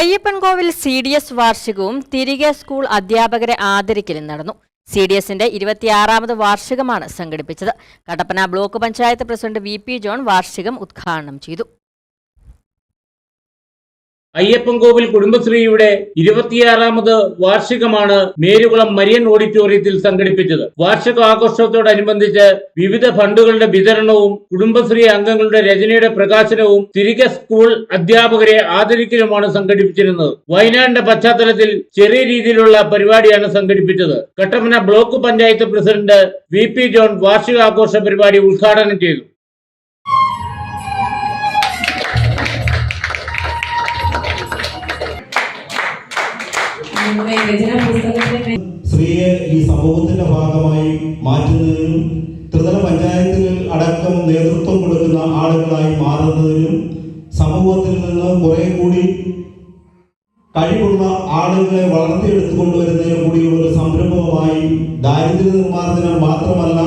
Ayyappancoil C D S വാർഷികവും തിരികെ school അധ്യാപകരെ ആദരിക്കലും നടന്നു. സി ഡി എസിന്റെ ഇരുപത്തിയാറാമത് വാർഷികമാണ് സംഘടിപ്പിച്ചത്. Kattappana block panchayat president V P John വാർഷികം ഉദ്ഘാടനം ചെയ്തു. അയ്യപ്പൻകോവിൽ കുടുംബശ്രീയുടെ ഇരുപത്തിയാറാമത് വാർഷികമാണ് മേരുകുളം മരിയൻ ഓഡിറ്റോറിയത്തിൽ സംഘടിപ്പിച്ചത്. വാർഷിക ആഘോഷത്തോടനുബന്ധിച്ച് വിവിധ ഫണ്ടുകളുടെ വിതരണവും കുടുംബശ്രീ അംഗങ്ങളുടെ രചനയുടെ പ്രകാശനവും തിരികെ സ്കൂൾ അധ്യാപകരെ ആദരിക്കലുമാണ് സംഘടിപ്പിച്ചിരുന്നത്. വയനാടിന്റെ പശ്ചാത്തലത്തിൽ ചെറിയ രീതിയിലുള്ള പരിപാടിയാണ് സംഘടിപ്പിച്ചത്. Kattappana block panchayat president V P John വാർഷികാഘോഷ പരിപാടി ഉദ്ഘാടനം ചെയ്തു. സ്ത്രീയെ ഈ സമൂഹത്തിന്റെ ഭാഗമായി മാറ്റുന്നതിനും ത്രിതല പഞ്ചായത്തിൽ അടക്കം നേതൃത്വം കൊടുക്കുന്ന ആളുകളായി മാറുന്നതിനും സമൂഹത്തിൽ നിന്ന് കുറെ കൂടി കഴിവുള്ള ആളുകളെ വളർത്തിയെടുത്തുകൊണ്ടുവരുന്നതിനും കൂടിയുള്ള ഒരു സംരംഭമായി ദാരിദ്ര്യ നിർമ്മാർജനം മാത്രമല്ല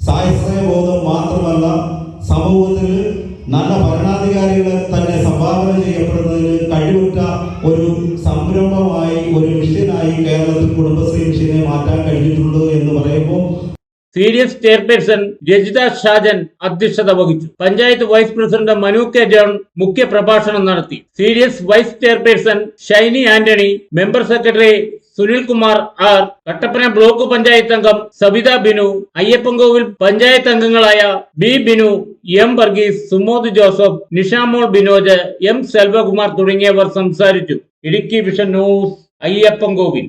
സാഹസ്യബോധം മാത്രമല്ല സമൂഹത്തിൽ നല്ല ഭരണാധികാരികളെ തന്നെ സംഭാവന ചെയ്യപ്പെടുന്നതിന് കഴിവുറ്റ മിഷനായി കേരളത്തിൽ കുടുംബശ്രീ മിഷനെ മാറ്റാൻ കഴിഞ്ഞിട്ടുണ്ട് എന്ന് പറയുമ്പോൾ C D S chairperson Rajitha Shajan അധ്യക്ഷത വഹിച്ചു. Panchayat vice president Manu K John മുഖ്യ പ്രഭാഷണം നടത്തി. C D S vice chairperson Shiny Antony member secretary Sunilkumar R Kattappana block panchayat അംഗം സവിത ബിനു അയ്യപ്പൻകോവിൽ പഞ്ചായത്ത് അംഗങ്ങളായ B Binu M Varghese Sumod Joseph Nishamol Binoj M Selvakumar തുടങ്ങിയവർ സംസാരിച്ചു. Idukki vision news Ayyappancoil